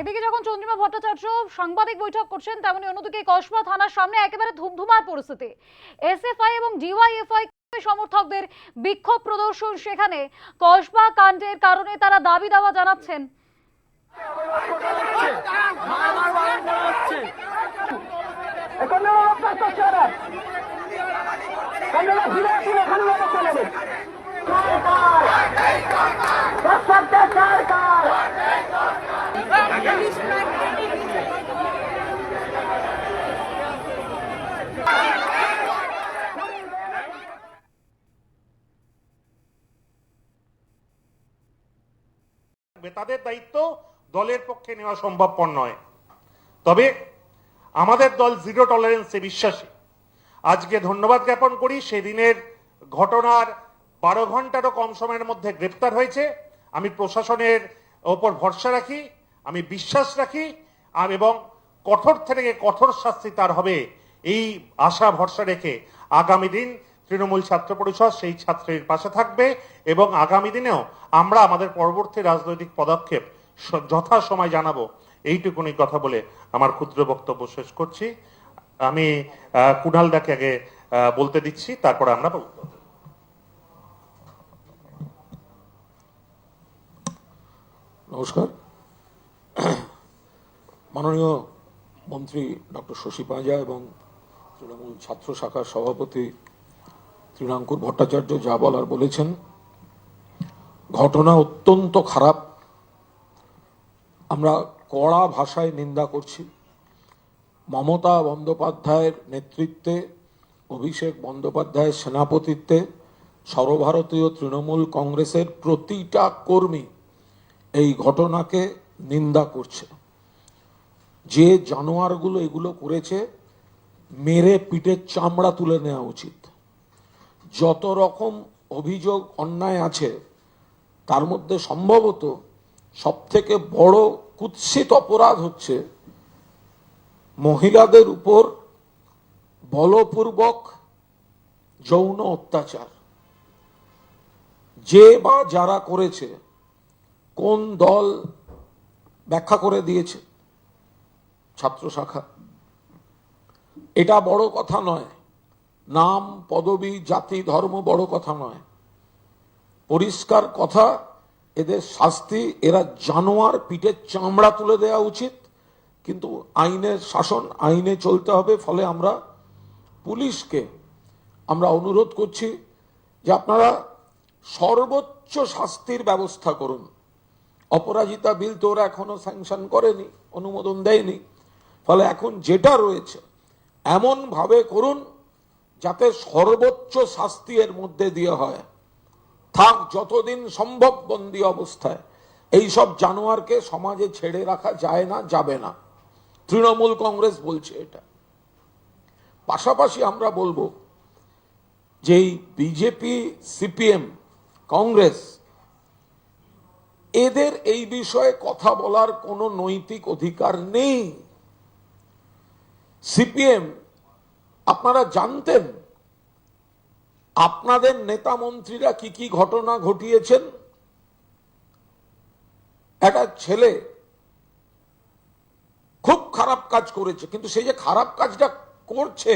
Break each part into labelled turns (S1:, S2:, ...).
S1: একদিকে যখন চন্দ্রিমা ভট্টাচার্য সাংবাদিক বৈঠক করছেন, তেমনি অন্যদিকে কসবা থানার সামনে একেবারে ধুমধুমার পরিস্থিতি। এসএফআই এবং ডিওয়াইএফআই সমর্থকদের বিক্ষোভ প্রদর্শন সেখানে কসবা কাণ্ডের কারণে তারা দাবি দাওয়া জানাচ্ছেন।
S2: এখানে
S3: তাদের দায়িত্ব দলের পক্ষে নেওয়া সম্ভবপর নয়। তবে আমাদের দল জিরো টলারেন্সে বিশ্বাসী। আজকে ধন্যবাদ জ্ঞাপন করি, সেদিনের ঘটনার বারো ঘন্টারও কম সময়ের মধ্যে গ্রেপ্তার হয়েছে। আমি প্রশাসনের ওপর ভরসা রাখি, আমি বিশ্বাস রাখি এবং কঠোর থেকে কঠোর শাস্তি তার হবে, এই আশা ভরসা রেখে আগামী দিন তৃণমূল ছাত্র পরিষদ সেই ছাত্রের পাশে থাকবে এবং আগামী দিনেও আমরা আমাদের পরবর্তী রাজনৈতিক পদক্ষেপ যথাসময় জানাব। এইটুকুনি কথা বলে আমার ক্ষুদ্র বক্তব্য শেষ করছি। আমি কুণাল দাকে আগে বলতে দিচ্ছি, তারপরে আমরা
S4: নমস্কার। মাননীয় মন্ত্রী ডক্টর শশী পাঁজা এবং তৃণমূল ছাত্র শাখার সভাপতি তৃণাঙ্কুর ভট্টাচার্য যা বলার বলেছেন। ঘটনা অত্যন্ত খারাপ। আমরা কড়া ভাষায় নিন্দা করছি। মমতা বন্দ্যোপাধ্যায়ের নেতৃত্বে, অভিষেক বন্দ্যোপাধ্যায়ের সেনাপতিত্বে, সর্বভারতীয় তৃণমূল কংগ্রেসের প্রতিটা কর্মী এই ঘটনাকে নিন্দা করছে। যে জানোয়ারগুলো এগুলো করেছে, মেরে পিঠের চামড়া তুলে নেওয়া উচিত। যত রকম অভিযোগ অন্যায় আছে, তার মধ্যে সম্ভবত সব থেকে বড় কুৎসিত অপরাধ হচ্ছে মহিলাদের উপর বলপূর্বক যৌন অত্যাচার। যে বা যারা করেছে, কোন দল ব্যাখ্যা করে দিয়েছে? ছাত্র শাখা এটা বড় কথা নয়। নাম, পদবি, জাতি, ধর্ম বড় কথা নয়। পরিষ্কার কথা, এদের শাস্তি এরা জানোয়ার পিঠের চামড়া তুলে দেওয়া উচিত, কিন্তু আইনের শাসন আইনে চলতে হবে, ফলে আমরা পুলিশকে আমরা অনুরোধ করছি যে আপনারা সর্বোচ্চ শাস্তির ব্যবস্থা করুন। অপরাজিতা বিল তো ওরা এখনও স্যাংশন করেনি, অনুমোদন দেয়নি, ফলে এখন যেটা রয়েছে এমন ভাবে করুন যাতে সর্বোচ্চ শাস্তি এর মধ্যে দিয়ে হয়। থাক, যতদিন সম্ভব বন্দি অবস্থায়। এই সব জানোয়ারকে সমাজে ছেড়ে রাখা যায় না, যাবে না। তৃণমূল কংগ্রেস বলছে এটা। পাশাপাশি আমরা বলব যে বিজেপি, সিপিএম, কংগ্রেস, এদের এই বিষয়ে কথা বলার কোনো নৈতিক অধিকার নেই। সিপিএম আপনারা জানতেন আপনাদের নেতা মন্ত্রীরা কি কি ঘটনা ঘটিয়েছেন? একটা ছেলে খুব খারাপ কাজ করেছে, কিন্তু সেই যে খারাপ কাজটা করছে,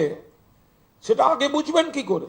S4: সেটা আগে বুঝবেন কি করে?